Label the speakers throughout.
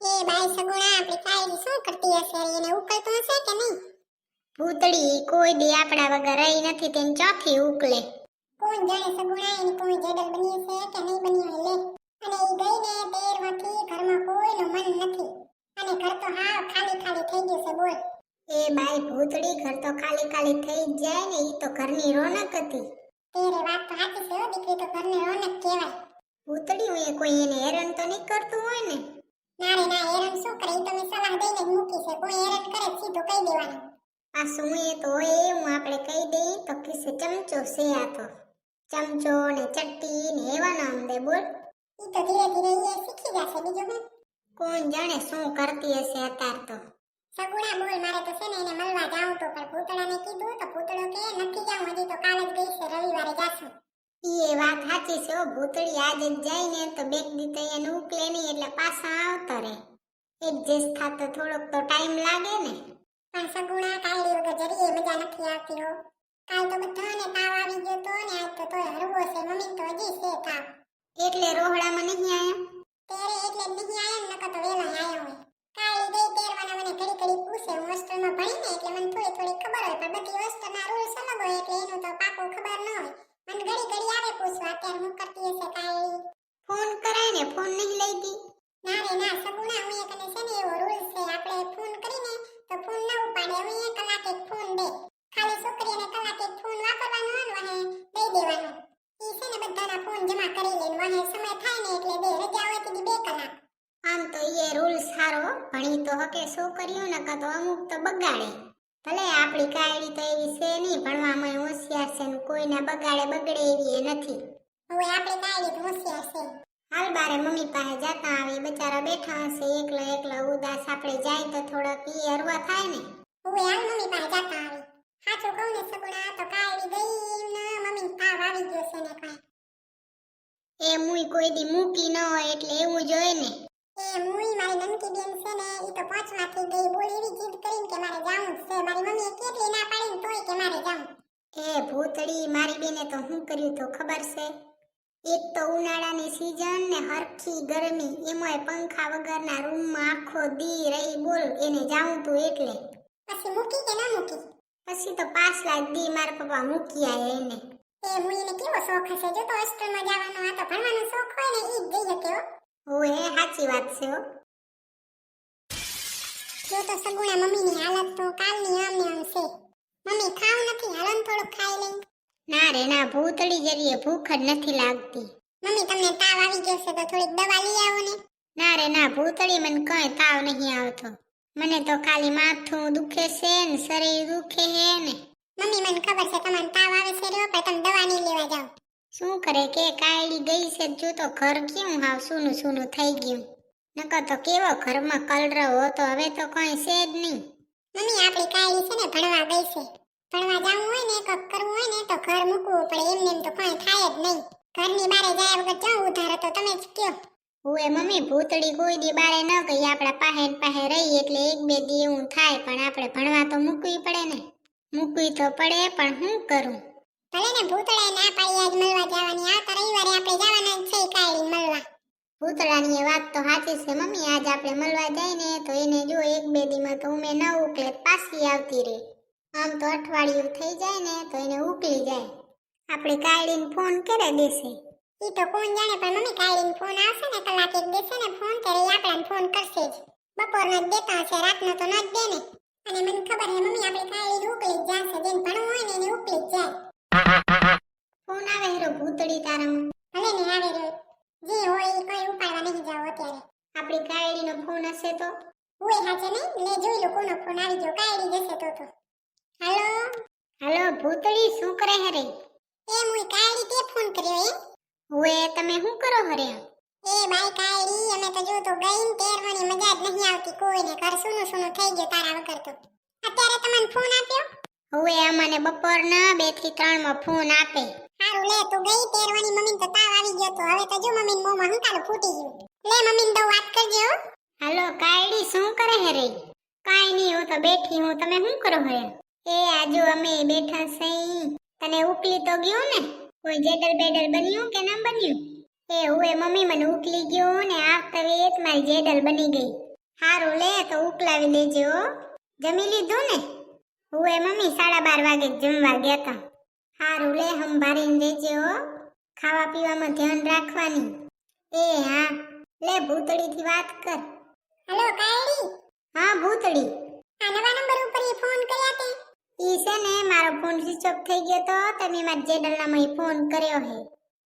Speaker 1: એ બાઈ સગુણા આપણી કાયરી શું કરતી હશે? એને ઉકલતું હશે કે નહીં?
Speaker 2: ભૂતળી કોઈ દી આપણા વગર રહી નથી તેને ચોથી ઉકલે
Speaker 1: કોણ જાણે સગુણા એની કોઈ જેડલ બની હશે કે નહીં બની હોય લે? અને એ ગઈને તેર વાથી ઘરમાં કોઈનું મન નથી. અને ઘર તો હાવ ખાલી ખાલી થઈ ગયું છે બોલ.
Speaker 2: એ બાઈ ભૂતળી ઘર તો ખાલી ખાલી થઈ જ જાય ને એ તો ઘરની રોનક હતી.
Speaker 1: તેરે વાત તો સાચી છે દીકરી તો ઘરની રોનક કહેવાય.
Speaker 2: ભૂતળી હું એ કોઈ એને હેરાન તો નહીં કરતું હોય ને?
Speaker 1: ના રે ના હેરાન શું કરે? તો મેં સલાહ દઈને જ મૂકી છે. કોઈ હેરાન કરે સીધું કહી દેવાનું.
Speaker 2: આ હું એ તો એ હું આપણે કહી દઈ તો કિસે ચમચો છે આ તો. ચમચો ને ચટ્ટી ને એવા નામ દે બોલ.
Speaker 1: એ તો ધીરે ધીરે એ શીખી જશે બીજું હું?
Speaker 2: કોણ જાણે શું કરતી હશે અત્યાર તો.
Speaker 1: સગુણા બોલ મારે તો છે ને એને મળવા જાઉં તો પણ પૂતળાને કીધું તો પૂતળો કે નથી જાઉં હજી તો કાલે જ ગઈ છે રવિવારે જાશું.
Speaker 2: એ વાત સાચી છે ભૂતળી આજે જાય ને તો બેક દી તો એને ઉકલે નહીં એટલે પાછા આવતા રહે. એડજસ્ટ થતો થોડોક તો ટાઈમ લાગે ને.
Speaker 1: પણ સગુણા કાયડી વગર જરીએ મજા નથી આવતી હો. કાલ તો બધાને તાવ આવી ગયો તો ને આજ તો તોય હરવો છે મમ્મી તો હજી છે તાવ.
Speaker 2: એટલે રોહડામાં નહીં આયા?
Speaker 1: તેરે એટલે નહીં આયા નકર તો વેલા આયા હોય. કાયડી ગઈ તેરવાના મને ઘડી ઘડી પૂછે હોસ્ટેલમાં ભણીને એટલે મને થોડી થોડી ખબર હોય પણ બધી હોસ્ટેલના રૂલ્સ અલગ હોય એટલે એનું તો પાકું ખબર ન હોય મને ઘડી ઘડી આવે પૂછવા અત્યારે હું કરતી હશે કાયડી
Speaker 2: ફોન કરાય ને ફોન નહીં લઈ દી
Speaker 1: ના રે ના સગુણા હું એક છે ને એવો રૂલ્સ છે આપણે ફોન કરીને તો ફોન ના ઉપાડે હવે એક કલાકે ફોન દે ખાલી છોકરીને કલાકે ફોન વાપરવાનો અને દઈ દેવાનો. ઈ છે ને બધાના ફોન જમા કરી લે ને વહે સમય થાય ને એટલે બે રજા હોય તો બે કલાક.
Speaker 2: આમ તો એ રૂલ સારો ભણી તો હકે છોકરીઓ ને કાં તો અમુક તો બગાડે. ભલે આપણી કાયડી તો એવી છે નહીં ભણવામાં હોશિયાર છે ને કોઈના બગાડે બગડે એવી એ નથી.
Speaker 1: હવે આપણે કાયડી હોશિયાર છે.
Speaker 2: હાલ બારે મમ્મી પાસે જતા આવે બચારા બેઠા હશે એકલા એકલા ઉદાસ આપણે જાય તો થોડોક ઈ હરવા થાય ને.
Speaker 1: હવે હાલ મમ્મી પાસે જાતા આવી. સાચું કહું ને સગુણા તો કાયડી ગઈ ને મમ્મી તાવ આવી ગયો છે ને કાંઈ.
Speaker 2: એ મુઈ કોઈ દી મૂકી ન હોય એટલે એવું જોઈએ ને.
Speaker 1: એ મુઈ મારી નનકી બેન છે ને ઈ તો પાંચમાંથી ગઈ બોલ એવી જીદ કરીને કે મારે જાવું છે. મારી મમ્મીએ કેટલી ના પાડી ને તોય કે મારે જાવું.
Speaker 2: એ ભૂતળી મારી બેને તો શું કર્યું તો ખબર છે? એક તો ઉનાળાની સિઝન ને હરખી ગરમી એમાંય પંખા વગરના રૂમમાં આખો દી રહી બોલ એને જાવું તું એટલે.
Speaker 1: પછી મૂકી કે ના મૂકી?
Speaker 2: પછી તો પાછલા જ દી મારા પપ્પા મૂકી આયા એને.
Speaker 1: એ મુઈને કેવો શોખ હશે? જો તો હોસ્ટેલમાં જવાનો આ તો ભણવાનો શોખ હોય ને ઈ જ જઈ શકે હો.
Speaker 2: ઓએ સાચી વાત છે હો.
Speaker 1: જો તો સગુણા મમ્મીની હાલત તો કાલની આમ ને આમ છે. મમ્મી ખાવ નથી હાલો ને થોડુંક ખાઈ લઈ.
Speaker 2: ના રે ના ભૂતળી જરીએ ભૂખ જ નથી લાગતી.
Speaker 1: મમ્મી તમને તાવ આવી ગયો છે તો થોડીક દવા લઈ આવો ને.
Speaker 2: ના રે ના ભૂતળી મને કઈ તાવ નહીં આવતો. મને તો ખાલી માથું દુખે છે ને શરીર દુખે છે ને.
Speaker 1: મમ્મી મને ખબર છે તમને તાવ આવે છે રહ્યો પણ તમે દવા નહીં લેવા જાઓ.
Speaker 2: શું કરે કે કાયડી ગઈ છે જો તો ઘર કેવું હાવ સૂનું સૂનું થઈ ગયું. નકર તો કેવો ઘરમાં કલરવ હતો હવે તો કઈ છે જ નહીં.
Speaker 1: મમ્મી આપણી કાયડી છે ને ભણવા ગઈ છે. ભણવા જવું હોય ને કક કરવું હોય ને તો ઘર મૂકવું પડે. એમને એમ તો કંઈ થાય જ નહીં. ઘરની બારે જાય વગર ક્યાં ઉધાર તો તમે જ કયો
Speaker 2: ઓએ મમ્મી ભૂતળી કોઈ દી બારે ન કહી આપણા પાસે ને પાસે રહી એટલે એક બે દી એવું થાય પણ આપણે ભણવા તો મૂકવી પડે ને. મૂકવી તો પડે પણ હું કરું?
Speaker 1: ભલે ને ભૂતળે ના પાડી આજ મળવા જવાની. આવતા રવિવારે આપણે જવાના જ છે કાળી મળવા.
Speaker 2: ભૂતળાની એ વાત તો સાચી છે મમ્મી. આજ આપણે મળવા જાય ને તો એને જો એક બે દીમાં તો ઉમે ન ઉકલે પાછી આવતી રહે આમ તો અઠવાડિયું થઈ જાય ને તો એને ઉકલી જાય. આપણે કાળીને ફોન કરે દેશે
Speaker 1: ઈ તો કોણ જાણે પણ મમ્મી કાયલીને ફોન આવશે ને કલાક એક દેશે ને ફોન ત્યારે આપણને ફોન કરશે જ. બપોરનો જ દેતા હશે રાતનો તો ન જ દે ને. અને મને ખબર હે મમ્મી આપણી કાયલી ઉકલી જ જશે જેને ભણવું હોય ને એને ઉકલી જ જાય.
Speaker 2: ફોન આવે હેરો ભૂતડી તારામાં.
Speaker 1: ભલે ને આવે રે. જે હોય એ કઈ ઉપાડવા નહીં જાવ અત્યારે.
Speaker 2: આપણી કાયડીનો ફોન હશે તો?
Speaker 1: હોય હાચે નહીં લે જોઈ લો કોનો ફોન આવી ગયો કાયલી જશે તો તો. હાલો?
Speaker 2: હાલો ભૂતળી શું કરે રે?
Speaker 1: એ મુઈ કાયલી તે ફોન કર્યો એ
Speaker 2: ઓએ તમે શું કરો હરે?
Speaker 1: એ બાઈ કાયલી અમે તો જો તો ગઈ ને તેરવાની મજા જ નહીં આવતી. કોઈને ઘર સુનું સુનું થઈ ગયું તારા વગર તો. અત્યારે તમને ફોન આપ્યો?
Speaker 2: હવે અમને બપોરના બેથી ત્રણમાં ફોન આપે.
Speaker 1: હારું લે તું ગઈ તેરવાની મમ્મી તો તાવ આવી ગયો તો. હવે તો જો મમ્મીને મોંમાં હંકાલું ફૂટી ગયું. લે મમ્મીને દઉં વાત કરજો હો.
Speaker 2: હાલો કાયડી શું કરે હરે? કાઈ નહીં હું તો બેઠી હું. તમે શું કરો હે એ આજુ અમે બેઠા સઈ. તને ઉકલી તો ગયો ને? કોઈ જેડલ બેડલ બન્યું કે ના બન્યું? એ હુએ મમ્મી મને ઉકલી ગયો ને આવતા વેત મારી જેડલ બની ગઈ. હારું લે તો ઉકલાવી દેજો જમી લીધું ને? હુએ મમ્મી સાડા બાર વાગે જમવા ગયા હતા હારું લે હંભારીને દેજે હો. ખાવા પીવામાં ધ્યાન રાખવાની. એ હા. લે ભૂતળીથી વાત કર.
Speaker 1: હલો કાયડી.
Speaker 2: હા ભૂતળી.
Speaker 1: આ નવા નંબર ઉપર એ ફોન કર્યા તે?
Speaker 2: ઈ છે ને મારો ફોન સ્વિચ ઓફ થઈ ગયો તો તમે મારા જેડલનામાં ફોન કર્યો હે.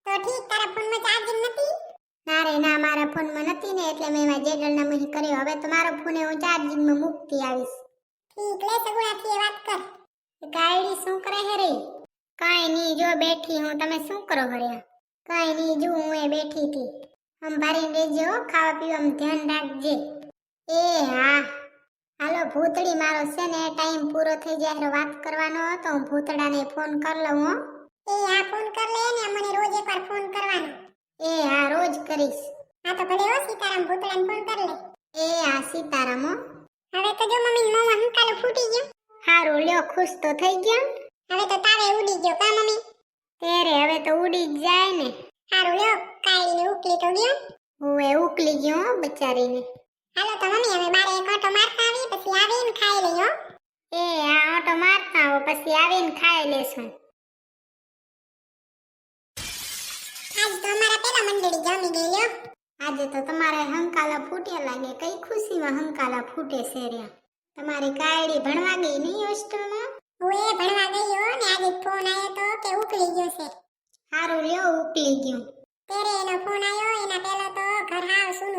Speaker 1: તો ઠીક તારા ફોનમાં ચાર્જિંગ નથી?
Speaker 2: ના રે ના મારા ફોનમાં નથી ને એટલે મેં મારા જેડલનામાં કર્યો. હવે તો મારો ફોન હું ચાર્જિંગમાં મૂકતી આવીશ.
Speaker 1: ઠીક લે સગુણાથી વાત કર.
Speaker 2: ગાયડી શું કરે હે રે? કાંઈ નહીં જો બેઠી હું તમે શું કરો હર્યા કાંઈ નહીં જો હું એ બેઠી હતી. આમ રહેજો હો, ખાવા પીવામાં ધ્યાન રાખજે. એ હા. હાલો ભૂતડી મારો છે ને ટાઈમ પૂરો થઈ જાય એટલે વાત કરવાનો હતો. હું ભૂતડાને ફોન કર લઉં હો.
Speaker 1: એ આ ફોન કર લે ને મને રોજ એકવાર ફોન કરવાનો.
Speaker 2: એ હા રોજ કરીશ.
Speaker 1: હા તો ભલે હો સીતારામ ભૂતડાને ફોન કર લે.
Speaker 2: એ હા સીતારામ હો.
Speaker 1: હવે તો જો મમ્મી મોમાં હંકાલો ફૂટી ગયો.
Speaker 2: હારું લ્યો ખુશ તો થઈ ગયો
Speaker 1: હવે તો તારે ઉડી ગયો કા મમ્મી?
Speaker 2: તેરે હવે તો ઉડી જ જાય ને.
Speaker 1: હારું લ્યો કાયડીને ઉકલી તો ગયો.
Speaker 2: હું એ ઉકલી ગયો હો બચારીને.
Speaker 1: હાલો તો મમ્મી હવે મારે એક ઓટો મારતા આવી પછી આવીને ખાઈ લઈ હો.
Speaker 2: એ આ ઓટો મારતા આવો પછી આવીને ખાઈ લેશું.
Speaker 1: આજ તો અમારા પેલા મંડળી જમી ગયેલો
Speaker 2: આજે તો તમારે હંકાલા ફૂટ્યા લાગે કઈ ખુશીમાં હંકાલા ફૂટે છે રહ્યા તમારી કાયડી ભણવા ગઈ નહીં હોસ્ટેલમાં?
Speaker 1: હું એ ભણવા ગઈ હો ને આજે ફોન આવ્યો તો કે ઉકલી ગયો છે.
Speaker 2: સારું રહ્યો ઉકલી ગયું.
Speaker 1: ત્યારે એનો ફોન આવ્યો એના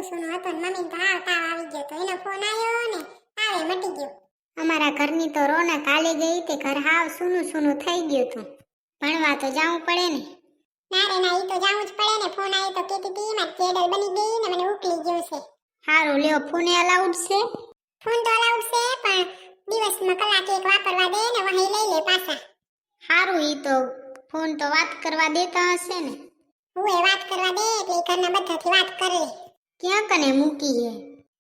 Speaker 1: સૂનું સૂનું ને મમ્મી તો હાવ તાવ આવી ગયો તો એનો ફોન આવ્યો ને તાવે મટી ગયો.
Speaker 2: અમારા ઘરની તો રોના કાલે ગઈ તે ઘર હાવ સૂનું સૂનું થઈ ગયું તો ભણવા તો જાવું પડે ને.
Speaker 1: ના રે ના ઈ તો જાવું જ પડે ને. ફોન આવ્યો તો કીધી હતી મારી કેડલ બની ગઈ ને મને ઉકલી ગયો છે.
Speaker 2: હારું લ્યો ફોને અલાઉડ છે?
Speaker 1: ફોન તો અલાઉડ છે પણ દિવસમાં કલાક એક વાપરવા દે ને વહી લઈ લે પાછા.
Speaker 2: હારું ઈ તો ફોન તો વાત કરવા દેતા હશે ને.
Speaker 1: હું એ વાત કરવા દે એટલે ઘરના બધાથી વાત કરી. લે
Speaker 2: ક્યાં કને મૂકી હે?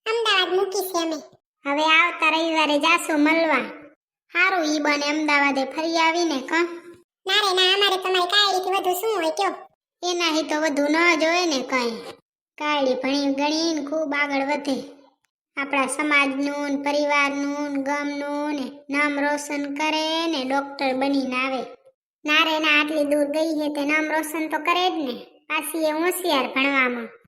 Speaker 1: અમદાવાદ મૂકી છે અમે
Speaker 2: હવે આવતા રવિવારે જાશો મળવા. હારું ઈ બને અમદાવાદે ફરી આવીને કા?
Speaker 1: ના રે ના અમારે તમારી કાયડીથી વધુ શું હોય કયો?
Speaker 2: એનાથી તો વધુ ન જોઈએ ને કઈ. કાયડી ભણી ગણીને ખૂબ આગળ વધે. આપણા સમાજનું ને પરિવારનું ને ગામનું ને નામ રોશન કરે ને ડોક્ટર બનીને આવે. ના રે ના આટલી દૂર ગઈ છે તે નામ રોશન તો કરે જ ને. પાછી એ હોશિયાર ભણવામાં.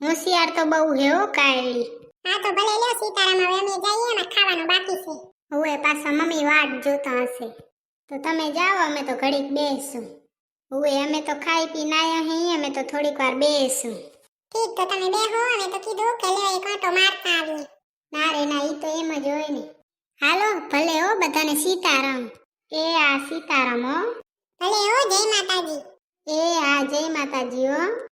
Speaker 2: હોશિયાર તો બહુ હે હો કાયડી
Speaker 1: હા તો ભલે લ્યો સીતારામ હવે અમે જઈએ એમાં ખાવાનું બાકી છે.
Speaker 2: હવે પાછા મમ્મી વાટ જોતા હશે. તો તમે જાઓ અમે તો ઘડીક બેસું. હવે અમે તો ખાઈ પી આયા હી અમે તો થોડીક વાર બેસું.
Speaker 1: ઠીક તો તમે બેહો અમે તો કીધું કે લ્યો એક આંટો મારતા આવીએ.
Speaker 2: ના રે ના ઈ તો એમ જ હોય ને. હાલો ભલે હો બધાને સીતારામ. એ આ સીતારામ હો.
Speaker 1: ભલે હો જય માતાજી.
Speaker 2: એ આ જય માતાજી હો.